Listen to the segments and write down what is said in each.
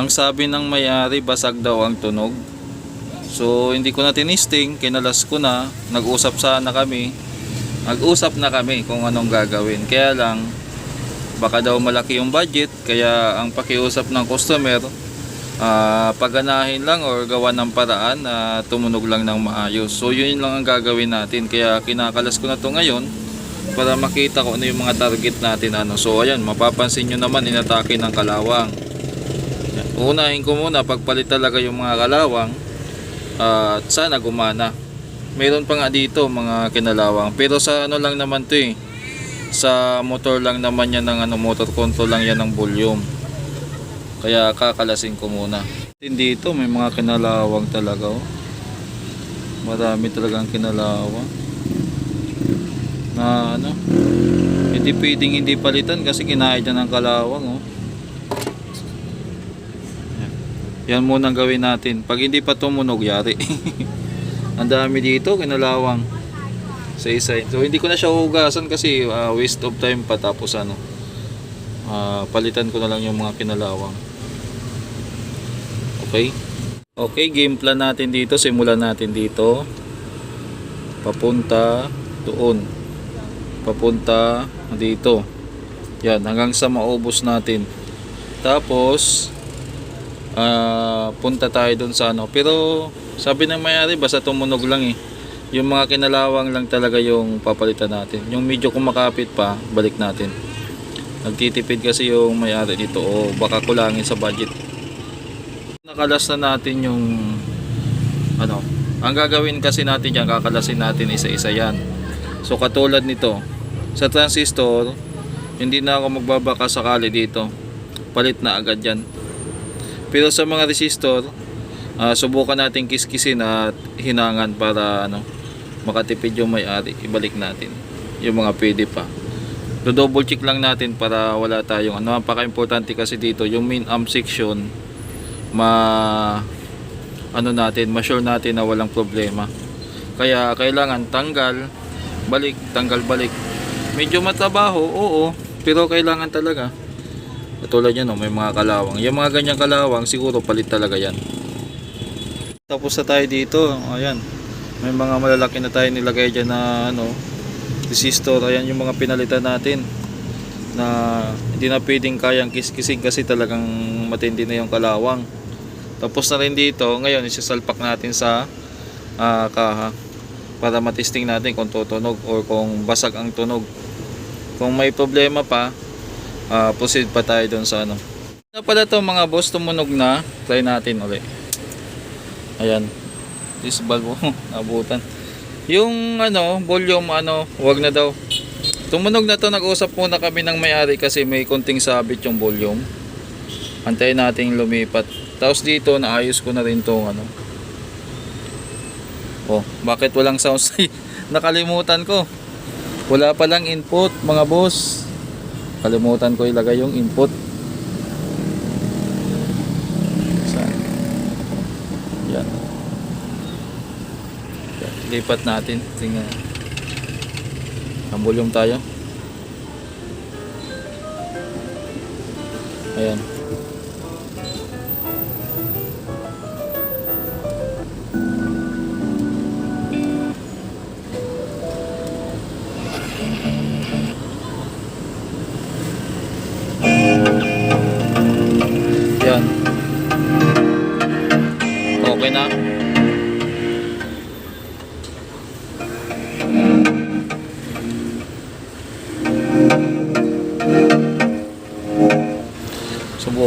Ang sabi ng may-ari, basag daw ang tunog. So, hindi ko na tinisting, kinalas ko na, nag-usap sana kami. Nag-usap na kami kung anong gagawin. Kaya lang, baka daw malaki yung budget, kaya ang pakiusap ng customer, ah paganahin lang or gawa ng paraan na tumunog lang ng maayos. So, yun lang ang gagawin natin. Kaya kinakalas ko na to ngayon para makita ko ano yung mga target natin. Ano. So, ayan, mapapansin nyo naman, inatake ng kalawang. Unahin ko muna pagpalit talaga yung mga kalawang at sana gumana. Meron pa nga dito mga kinalawang pero sa ano lang naman to eh. Sa motor lang naman yan ng ano motor control lang yan ng volume. Kaya kakalasin ko muna. Dito may mga kinalawang talaga oh. Marami talagang kinalawang. Na ano hindi pwedeng hindi palitan kasi kinain niya ng kalawang oh. Yan muna ang gawin natin. Pag hindi pa tumunog, yari. ang dami dito, kinalawang. Sa isa. So, hindi ko na siya hugasan kasi ah, waste of time pa. Tapos ano, ah, palitan ko na lang yung mga kinalawang. Okay? Okay, game plan natin dito. Simulan natin dito. Papunta doon. Papunta dito. Yan, hanggang sa maubos natin. Tapos, ah punta tayo dun sa ano. Pero sabi ng mayari basta tumunog lang eh. Yung mga kinalawang lang talaga yung papalitan natin. Yung medyo kumakapit pa, balik natin. Nagtitipid kasi yung mayari dito o baka kulangin sa budget. Nakalas na natin yung ano. Ang gagawin kasi natin yan, kakalasin natin isa-isa yan. So katulad nito, sa transistor, hindi na ako magbabaka sakali dito. Palit na agad yan. Pero sa mga resistor, ah, subukan natin kiskisin at hinangan para ano, makatipid yung may-ari. Ibalik natin yung mga pwede pa. Do double check lang natin para wala tayong ano, napaka-importante kasi dito yung main amp section ma ano natin, ma-sure natin na walang problema. Kaya kailangan tanggal, balik, tanggal, balik. Medyo matrabaho, oo, pero kailangan talaga. Katulad yan, no, may mga kalawang. Yung mga ganyang kalawang, siguro palit talaga yan. Tapos na tayo dito. Ayan. May mga malalaki na tayo nilagay dyan na ano, resistor. Ayan yung mga pinalitan natin. Na hindi na pwedeng kayang kiskising kasi talagang matindi na yung kalawang. Tapos na rin dito. Ngayon, isasalpak natin sa ah, kaha para matesting natin kung tutunog or kung basag ang tunog. Kung may problema pa, ah proceed pa tayo doon sa ano. Ano pala to mga boss, tumunog na. Try natin ulit. Ayan. This valve oh, nabutan. Yung ano, volume ano, wag na daw. Tumunog na to, nag-usap muna kami ng may-ari kasi may konting sabit yung volume. Antayin nating lumipat. Tapos dito, naayos ko na rin tong ano. Oh, bakit walang sound? Nakalimutan ko. Wala palang input, mga boss. Kalimutan ko ilagay yung input. Saan? Yan. Lipat natin. Tingnan. Ang volume tayo. Ayan.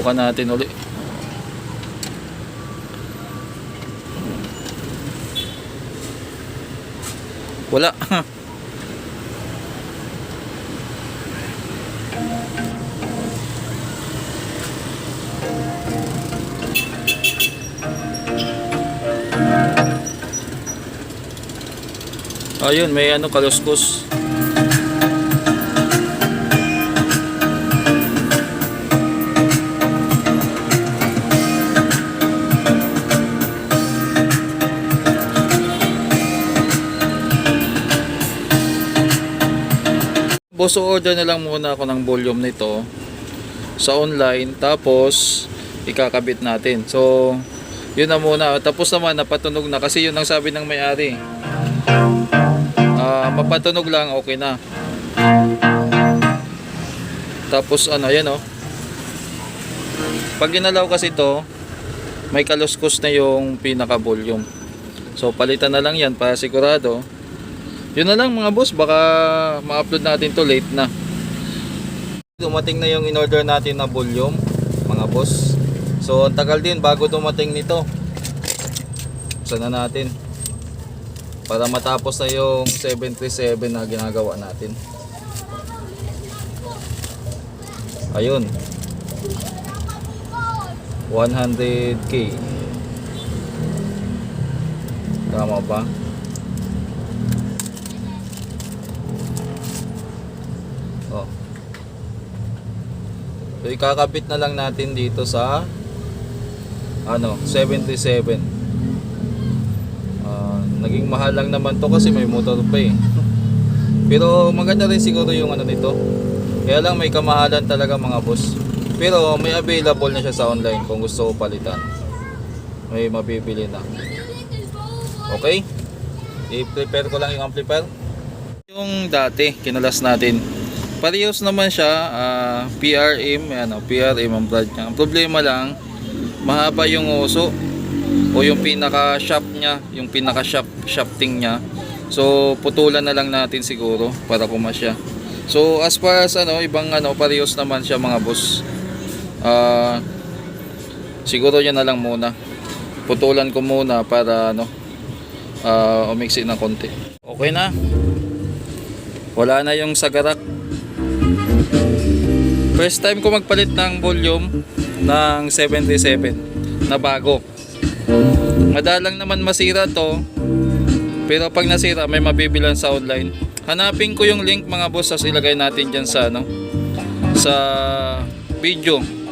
Subukan natin uli. Wala. Ayun, may ano kaluskos. Boss, order na lang muna ako ng volume nito sa online. Tapos, ikakabit natin. So, yun na muna. Tapos naman, napatunog na. Kasi yun ang sabi ng may-ari. Ah, mapatunog lang, okay na. Tapos ano, yan oh. Pag ginalaw kasi to, may kaluskos na yung pinaka volume. So palitan na lang yan para sigurado. Yun na lang mga boss, baka ma-upload natin to late na. Dumating na yung in-order natin na volume, mga boss. So ang tagal din bago dumating nito. Sana natin. Para matapos na yung 737 na ginagawa natin. Ayun. 100k. Tama ba? Oh. So ikakabit na lang natin dito sa ano, 737. Ah, naging mahal lang naman to kasi may motor pa eh. Pero maganda rin siguro yung ano nito. Kaya lang may kamahalan talaga mga boss. Pero may available na siya sa online kung gusto ko palitan. May mabibili na. Okay? I-prepare ko lang yung amplifier. Yung dati, kinulas natin. Parehas naman siya, ah, PRM, ano, PRM ang brand niya. Ang problema lang, mahaba yung uso o yung pinaka shaft niya, yung pinaka shaft shafting niya. So putulan na lang natin siguro para kumasya. So as far as ano, ibang ano, parehas naman siya mga boss. Ah siguro yan na lang muna. Putulan ko muna para ano, ah umiksi ng konti. Okay na. Wala na yung sagarak. First time ko magpalit ng volume ng 737 na bago. Madalang naman masira to. Pero pag nasira, may mabibilan sa online. Hanapin ko yung link mga boss, tapos ilagay natin dyan sa ano, sa video